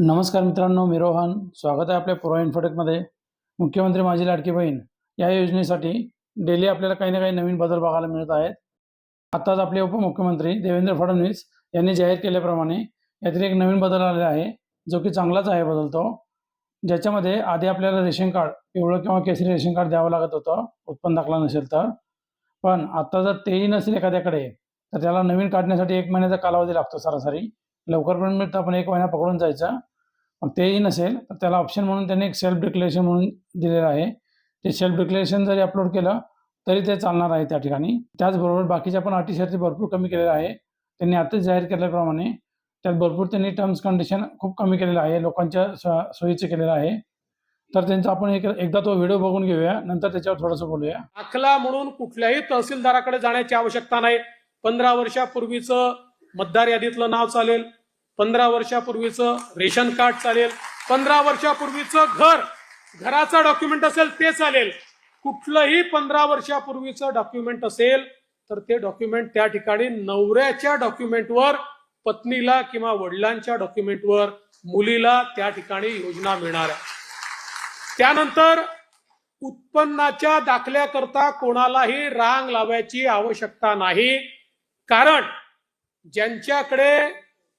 नमस्कार मित्रांनो मी रोहन. स्वागत आहे आपल्या पुरा इन्फोटेकमध्ये. मुख्यमंत्री माझी लाडकी बहीण या योजनेसाठी डेली आपल्याला काही ना काही नवीन बदल बघायला मिळत आहेत. आत्ताच आपले उपमुख्यमंत्री देवेंद्र फडणवीस यांनी जाहीर केल्याप्रमाणे यातील एक नवीन बदल आलेला आहे जो की चांगलाच आहे बदल तो. ज्याच्यामध्ये आधी आपल्याला रेशन कार्ड पिवळं किंवा केसरी रेशन कार्ड द्यावं लागत होतं उत्पन्न दाखला नसेल तर. पण आत्ता जर तेही नसेल एखाद्याकडे तर त्याला नवीन काढण्यासाठी एक महिन्याचा कालावधी लागतो सरासरी. लवकर पण मिळतं आपण एक महिना पकडून जायचा. मग तेही नसेल तर त्याला ऑप्शन म्हणून त्यांनी एक सेल्फ डिक्लेरेशन म्हणून दिलेलं आहे. ते सेल्फ डिक्लेरेशन जरी अपलोड केलं तरी ते चालणार आहे त्या ठिकाणी. त्याचबरोबर बाकीच्या पण अटी शर्ती भरपूर कमी केलेल्या आहे. त्यांनी आताच जाहीर केल्याप्रमाणे त्यात भरपूर त्यांनी टर्म्स कंडिशन खूप कमी केलेलं आहे लोकांच्या सोयीचं केलेलं आहे. तर त्यांचा आपण एक एकदा तो व्हिडिओ बघून घेऊया नंतर त्याच्यावर थोडंसं बोलूया. दाखला म्हणून कुठल्याही तहसीलदाराकडे जाण्याची आवश्यकता नाही. पंधरा वर्षापूर्वीचं मतदार यादीतलं नाव चालेल. पंधरा वर्षापूर्वीचं रेशन कार्ड चालेल पंधरा वर्षापूर्वीचं घर घराचं डॉक्युमेंट असेल ते चालेल. कुठलंही पंधरा वर्षापूर्वीचं डॉक्युमेंट असेल तर ते डॉक्युमेंट त्या ठिकाणी नवऱ्याच्या डॉक्युमेंटवर पत्नीला किंवा वडिलांच्या डॉक्युमेंटवर मुलीला त्या ठिकाणी योजना मिळणार आहे. त्यानंतर उत्पन्नाच्या दाखल्याकरता कोणालाही रांग लावायची आवश्यकता नाही. कारण ज्यांच्याकडे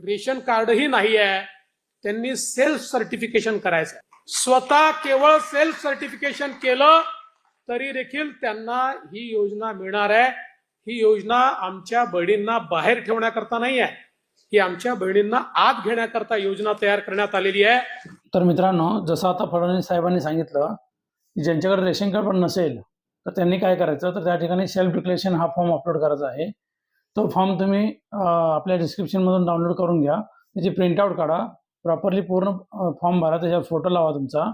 रेशन कार्डही नाही आहे. त्यांनी सेल्फ सर्टिफिकेशन करायचं स्वतः केवळ सेल्फ सर्टिफिकेशन केलं तरी देखील त्यांना ही योजना मिळणार आहे. ही योजना आमच्या बहिणींना बाहेर ठेवण्याकरता नाही आहे. ही आमच्या बहिणींना आत घेण्याकरता योजना तयार करण्यात आलेली आहे. तर मित्रांनो जसं आता फडणवीस साहेबांनी सांगितलं की ज्यांच्याकडे रेशन कार्ड पण नसेल तर त्यांनी काय करायचं? तर त्या ठिकाणी सेल्फ डिक्लेरेशन हा फॉर्म अपलोड करायचा आहे. तो फॉर्म तुम्ही आपल्या डिस्क्रिप्शनमधून डाउनलोड करून घ्या. त्याची प्रिंटआउट काढा. प्रॉपरली पूर्ण फॉर्म भरा. त्याच्यावर फोटो लावा तुमचा.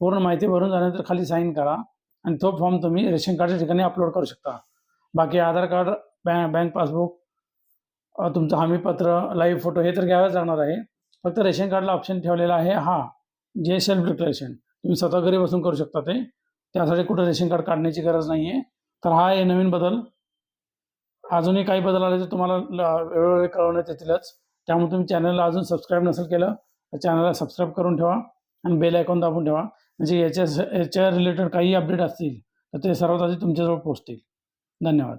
पूर्ण माहिती भरून झाल्यानंतर खाली साईन करा. आणि तो फॉर्म तुम्ही रेशन कार्डच्या ठिकाणी अपलोड करू शकता. बाकी Aadhaar card bank bank passbook तुमचं हमीपत्र लाईव्ह फोटो हे तर घ्यावंच लागणार आहे. फक्त रेशन कार्डला ऑप्शन ठेवलेला आहे हा. जे सेल्फ डिक्लेरेशन तुम्ही स्वतः घरी बसून करू शकता ते. त्यासाठी कुठं रेशन कार्ड काढण्याची गरज नाही आहे तर हा आहे नवीन बदल. अजूनही काही बदल आले तर तुम्हाला ल- वेळोवेळी कळवण्यात येतीलच. त्यामुळे तुम्ही चॅनलला अजून सबस्क्राईब नसेल केलं तर चॅनलला सबस्क्राईब करून ठेवा आणि बेल आयकॉन दाबून ठेवा. म्हणजे याच्या याच्या रिलेटेड काही अपडेट असतील तर ते सर्वात आधी तुमच्याजवळ पोहोचतील. धन्यवाद.